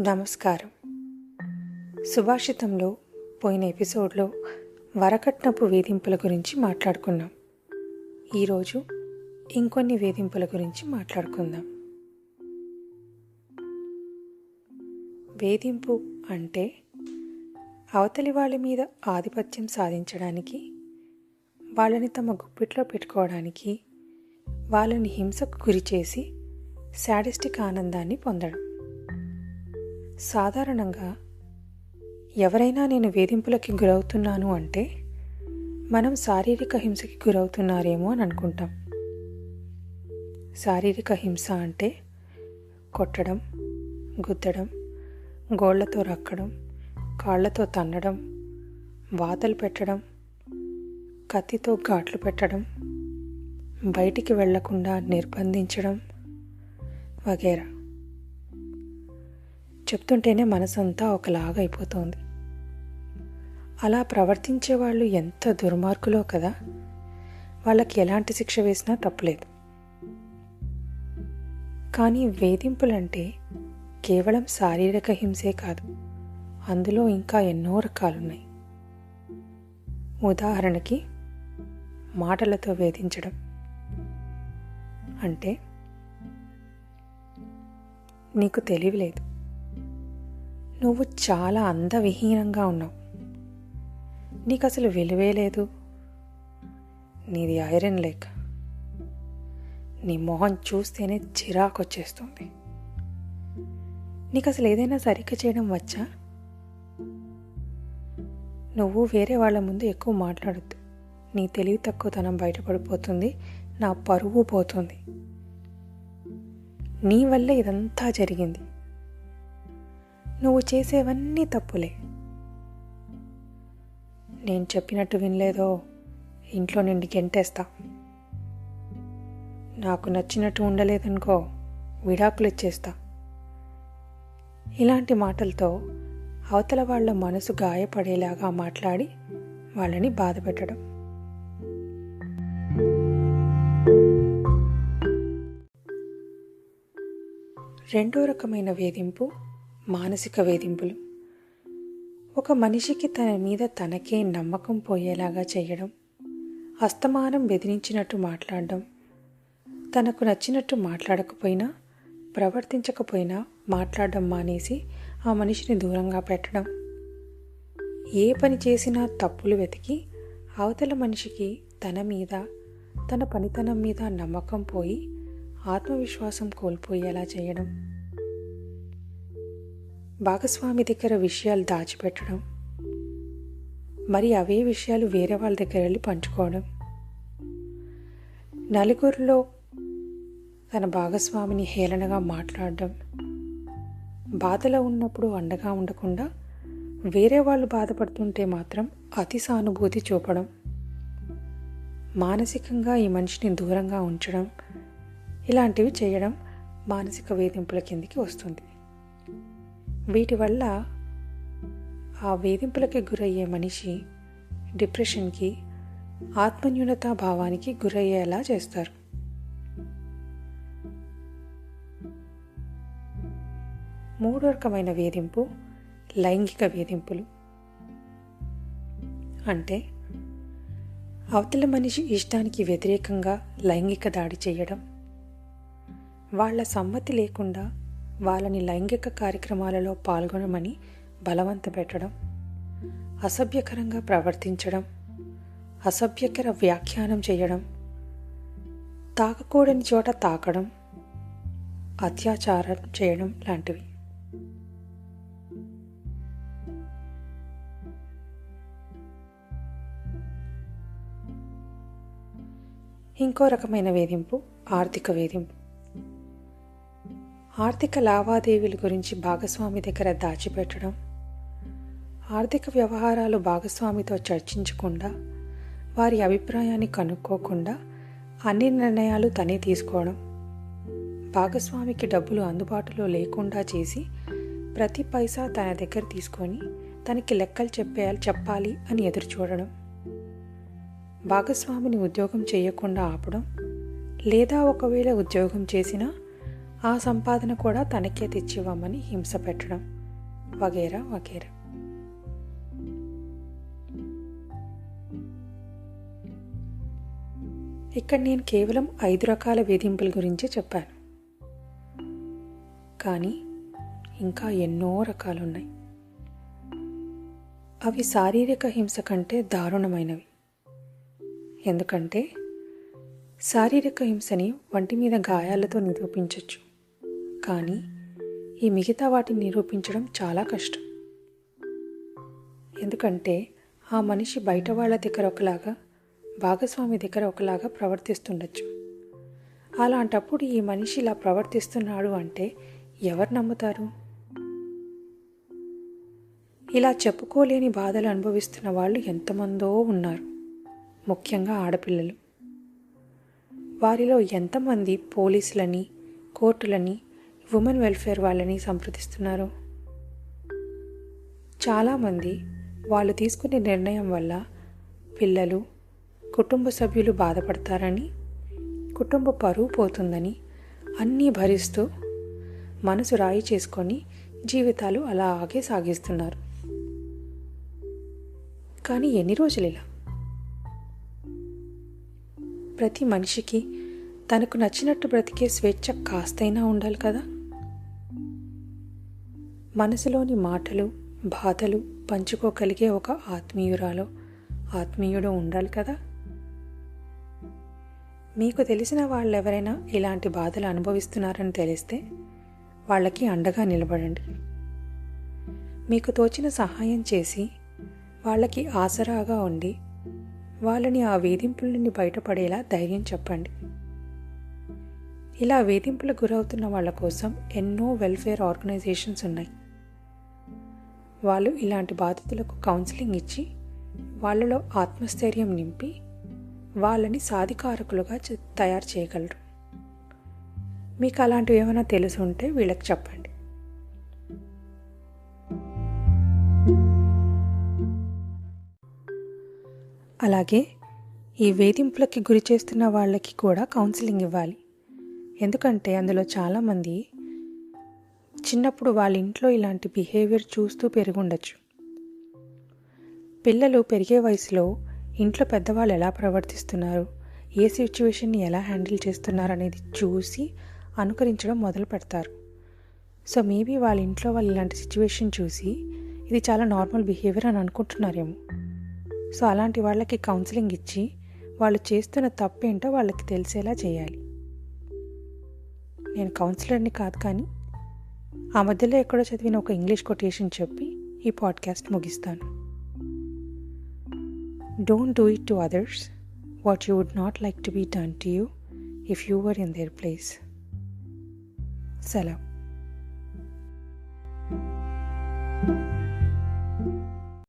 నమస్కారం. సుభాషితంలో పోయిన ఎపిసోడ్లో వరకట్నపు వేధింపుల గురించి మాట్లాడుకున్నాం ఈరోజు ఇంకొన్ని వేధింపుల గురించి మాట్లాడుకుందాం. వేధింపు అంటే అవతలి వాళ్ళ మీద ఆధిపత్యం సాధించడానికి వాళ్ళని తమ గుప్పిట్లో పెట్టుకోవడానికి వాళ్ళని హింసకు గురి చేసి శాడిస్టిక్ ఆనందాన్ని పొందడం. సాధారణంగా ఎవరైనా నేను వేధింపులకి గురవుతున్నాను అంటే మనం శారీరక హింసకి గురవుతున్నారేమో అని అనుకుంటాం. శారీరక హింస అంటే కొట్టడం గుద్దడం గోళ్ళతో రక్కడం కాళ్ళతో తన్నడం వాతలు పెట్టడం కత్తితో ఘాట్లు పెట్టడం బయటికి వెళ్ళకుండా నిర్బంధించడం వగేరా. చెప్తుంటేనే మనసంతా ఒకలాగా అయిపోతుంది అలా ప్రవర్తించే వాళ్ళు ఎంత దుర్మార్గులో కదా? వాళ్ళకి ఎలాంటి శిక్ష వేసినా తప్పులేదు. కానీ వేధింపులంటే కేవలం శారీరక హింసే కాదు. అందులో ఇంకా ఎన్నో రకాలున్నాయి. ఉదాహరణకి మాటలతో వేధించడం. అంటే నీకు తెలివి లేదు. నువ్వు చాలా అందవిహీనంగా ఉన్నావు. నీకు అసలు విలువే లేదు. నీది ఐరన్ లేక. నీ మొహం చూస్తేనే చిరాకు వచ్చేస్తుంది నీకు అసలు ఏదైనా సరిగ్గా చేయడం వచ్చా? నువ్వు వేరే వాళ్ళ ముందు ఎక్కువ మాట్లాడద్దు. నీ తెలివి తక్కువతనం బయటపడిపోతుంది. నా పరువు పోతుంది. నీ వల్ల ఇదంతా జరిగింది. నువ్వు చేసేవన్నీ తప్పులే. నేను చెప్పినట్టు వినలేదో ఇంట్లో నిండి గెంటేస్తా. నాకు నచ్చినట్టు ఉండలేదనుకో విడాకులు ఇచ్చేస్తా. ఇలాంటి మాటలతో అవతల వాళ్ళ మనసు గాయపడేలాగా మాట్లాడి వాళ్ళని బాధ పెట్టడం. రెండో రకమైన వేధింపు మానసిక వేధింపులు. ఒక మనిషికి తన మీద తనకే నమ్మకం పోయేలాగా చేయడం అస్తమానం బెదిరించినట్టు మాట్లాడడం తనకు నచ్చినట్టు మాట్లాడకపోయినా ప్రవర్తించకపోయినా మాట్లాడడం మానేసి ఆ మనిషిని దూరంగా పెట్టడం. ఏ పని చేసినా తప్పులు వెతికి అవతల మనిషికి తన మీద తన పనితనం మీద నమ్మకం పోయి ఆత్మవిశ్వాసం కోల్పోయేలా చేయడం. భాగస్వామి దగ్గర విషయాలు దాచిపెట్టడం మరి అవే విషయాలు వేరే వాళ్ళ దగ్గర వెళ్ళి పంచుకోవడం. నలుగురిలో తన భాగస్వామిని హేళనగా మాట్లాడడం బాధలో ఉన్నప్పుడు అండగా ఉండకుండా వేరే వాళ్ళు బాధపడుతుంటే మాత్రం అతి సానుభూతి చూపడం మానసికంగా ఈ మనిషిని దూరంగా ఉంచడం ఇలాంటివి చేయడం మానసిక వేధింపుల కిందికి వస్తుంది. వీటి వల్ల ఆ వేధింపులకి గురయ్యే మనిషి డిప్రెషన్కి ఆత్మన్యూనతా భావానికి గురయ్యేలా చేస్తారు. మూడో రకమైన వేధింపు లైంగిక వేధింపులు. అంటే అవతల మనిషి ఇష్టానికి వ్యతిరేకంగా లైంగిక దాడి చేయడం వాళ్ళ సమ్మతి లేకుండా వాళ్ళని లైంగిక కార్యక్రమాలలో పాల్గొనమని బలవంత పెట్టడం అసభ్యకరంగా ప్రవర్తించడం అసభ్యకర వ్యాఖ్యానం చేయడం తాకకూడని చోట తాకడం అత్యాచారం చేయడం లాంటివి. ఇంకో రకమైన వేధింపు ఆర్థిక వేధింపు. ఆర్థిక లావాదేవీల గురించి భాగస్వామి దగ్గర దాచిపెట్టడం ఆర్థిక వ్యవహారాలు భాగస్వామితో చర్చించకుండా వారి అభిప్రాయాన్ని కనుక్కోకుండా అన్ని నిర్ణయాలు తనే తీసుకోవడం భాగస్వామికి డబ్బులు అందుబాటులో లేకుండా చేసి ప్రతి పైసా తన దగ్గర తీసుకొని తనకి లెక్కలు చెప్పేయాలి చెప్పాలి అని ఎదురు చూడడం భాగస్వామిని ఉద్యోగం చేయకుండా ఆపడం లేదా ఒకవేళ ఉద్యోగం చేసినా ఆ సంపాదన కూడా తనకే తెచ్చివ్వమని హింస పెట్టడం. వగేరా వగేరా. ఇక్కడ నేను కేవలం ఐదు రకాల వేధింపుల గురించే చెప్పాను. కానీ ఇంకా ఎన్నో రకాలున్నాయి. అవి శారీరక హింస కంటే దారుణమైనవి. ఎందుకంటే శారీరక హింసని వంటి మీద గాయాలతో నిరూపించవచ్చు కానీ ఈ మిగతా వాటిని నిరూపించడం చాలా కష్టం. ఎందుకంటే ఆ మనిషి బయట వాళ్ళ దగ్గర ఒకలాగా భాగస్వామి దగ్గర ఒకలాగా ప్రవర్తిస్తుండొచ్చు. అలాంటప్పుడు ఈ మనిషి ఇలా ప్రవర్తిస్తున్నాడు అంటే ఎవరు నమ్ముతారు? ఇలా చెప్పుకోలేని బాధలు అనుభవిస్తున్న వాళ్ళు ఎంతమందో ఉన్నారు. ముఖ్యంగా ఆడపిల్లలు. వారిలో ఎంతమంది పోలీసులని కోర్టులని ఉమెన్ వెల్ఫేర్ వాళ్ళని సంప్రదిస్తున్నారు. చాలామంది వాళ్ళు తీసుకునే నిర్ణయం వల్ల పిల్లలు కుటుంబ సభ్యులు బాధపడతారని కుటుంబ పరువు పోతుందని అన్నీ భరిస్తూ మనసు రాయి చేసుకొని జీవితాలు అలాగే సాగిస్తున్నారు. కానీ ఎన్ని రోజులు ఇలా? ప్రతి మనిషికి తనకు నచ్చినట్టు బ్రతికే స్వేచ్ఛ కాస్తైనా ఉండాలి కదా? మనసులోని మాటలు బాధలు పంచుకోగలిగే ఒక ఆత్మీయురాలో ఆత్మీయుడు ఉండాలి కదా? మీకు తెలిసిన వాళ్ళు ఎవరైనా ఇలాంటి బాధలు అనుభవిస్తున్నారని తెలిస్తే వాళ్ళకి అండగా నిలబడండి. మీకు తోచిన సహాయం చేసి వాళ్ళకి ఆసరాగా ఉండి వాళ్ళని ఆ వేధింపుల నుండి బయటపడేలా ధైర్యం చెప్పండి. ఇలా వేధింపులకు గురవుతున్న వాళ్ళ కోసం ఎన్నో వెల్ఫేర్ ఆర్గనైజేషన్స్ ఉన్నాయి. వాళ్ళు ఇలాంటి బాధితులకు కౌన్సిలింగ్ ఇచ్చి వాళ్ళలో ఆత్మస్థైర్యం నింపి వాళ్ళని సాధికారకులుగా తయారు చేయగలరు. మీకు అలాంటివి ఏమైనా తెలిసి ఉంటే వీళ్ళకి చెప్పండి. అలాగే ఈ వేధింపులకి గురి చేస్తున్న వాళ్ళకి కూడా కౌన్సిలింగ్ ఇవ్వాలి. ఎందుకంటే అందులో చాలామంది చిన్నప్పుడు వాళ్ళ ఇంట్లో ఇలాంటి బిహేవియర్ చూస్తూ పెరుగుండొచ్చు. పిల్లలు పెరిగే వయసులో ఇంట్లో పెద్దవాళ్ళు ఎలా ప్రవర్తిస్తున్నారు? ఏ సిచ్యువేషన్ని ఎలా హ్యాండిల్ చేస్తున్నారు అనేది చూసి అనుకరించడం మొదలు పెడతారు. సో మేబీ వాళ్ళ ఇంట్లో వాళ్ళు ఇలాంటి సిచ్యువేషన్ చూసి ఇది చాలా నార్మల్ బిహేవియర్ అని అనుకుంటున్నారేమో. సో అలాంటి వాళ్ళకి కౌన్సిలింగ్ ఇచ్చి వాళ్ళు చేస్తున్న తప్పేంటో వాళ్ళకి తెలిసేలా చేయాలి. నేను కౌన్సిలర్ని కాదు కానీ ఆ మధ్యలో ఎక్కడో చదివిన ఒక ఇంగ్లీష్ కొటేషన్ చెప్పి ఈ పాడ్కాస్ట్ ముగిస్తాను. Don't do it to others what you would not like to be done to you if you were in their place సెలవు